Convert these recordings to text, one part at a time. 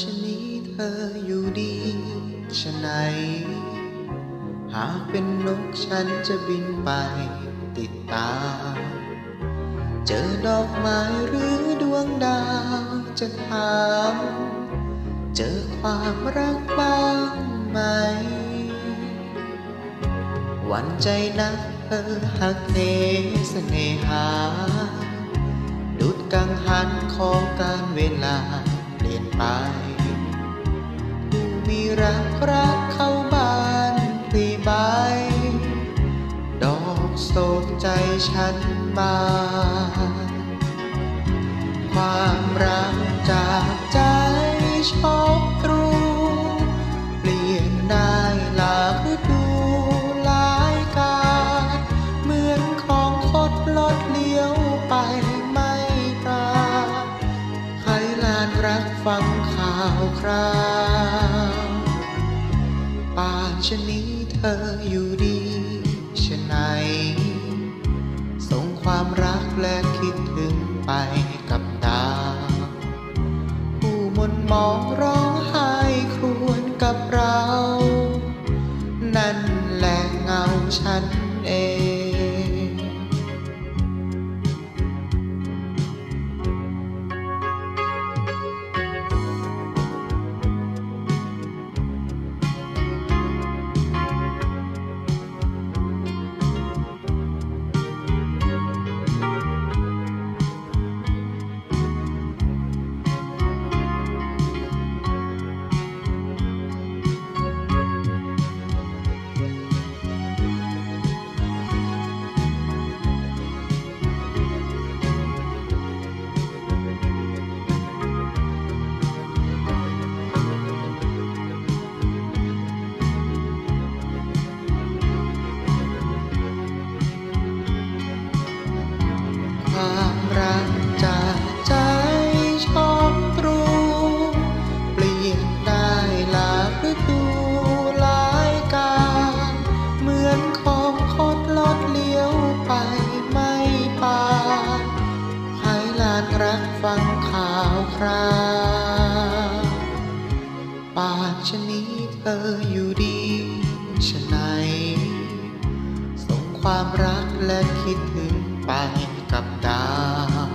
ชะนี้เธออยู่ดีชะไหน หากเป็นนกฉันจะบินไปติดตาม เจอดอกไม้หรือดวงดาวจะถาม เจอความรักบ้างไหม หวันใจนักเธอหักเนเสน่หาดุดกังหันของการเวลา นไป มีรักรักเข้าบ้านพลีใบ ดอกโศกใจฉันบาานรักฟังข่าวคราวป่านชนี้เธออยู่ดีชะไหนส่งความรักและคิดถึงไป รักฟังข่าวคราวป่านชนี้เธออยู่ดีชะไหน ส่งความรักและคิดถึงไปกับดาว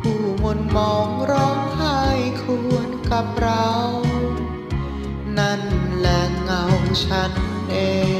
ผู้มนมองร้องไห้ควรกับเรา นั่นแหละเงาฉันเอง